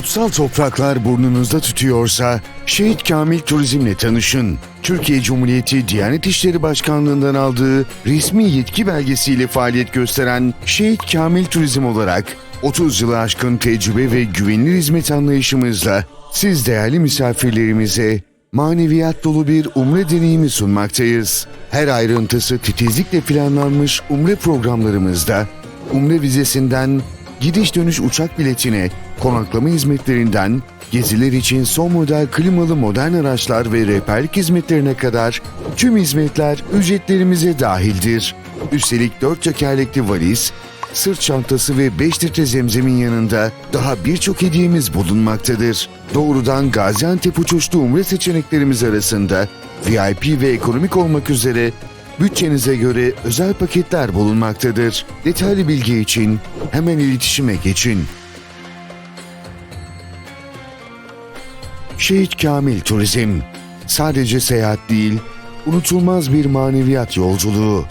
Kutsal topraklar burnunuzda tutuyorsa Şehit Kamil Turizm'le tanışın. Türkiye Cumhuriyeti Diyanet İşleri Başkanlığı'ndan aldığı resmi yetki belgesiyle faaliyet gösteren Şehit Kamil Turizm olarak 30 yılı aşkın tecrübe ve güvenilir hizmet anlayışımızla siz değerli misafirlerimize maneviyat dolu bir umre deneyimi sunmaktayız. Her ayrıntısı titizlikle planlanmış umre programlarımızda umre vizesinden gidiş dönüş uçak biletine, konaklama hizmetlerinden, geziler için son model klimalı modern araçlar ve rehberlik hizmetlerine kadar tüm hizmetler ücretlerimize dahildir. Üstelik 4 tekerlekli valiz, sırt çantası ve 5 litre zemzemin yanında daha birçok hediyemiz bulunmaktadır. Doğrudan Gaziantep uçuşlu umre seçeneklerimiz arasında VIP ve ekonomik olmak üzere bütçenize göre özel paketler bulunmaktadır. Detaylı bilgi için hemen iletişime geçin. Şehit Kamil Turizm sadece seyahat değil, unutulmaz bir maneviyat yolculuğu.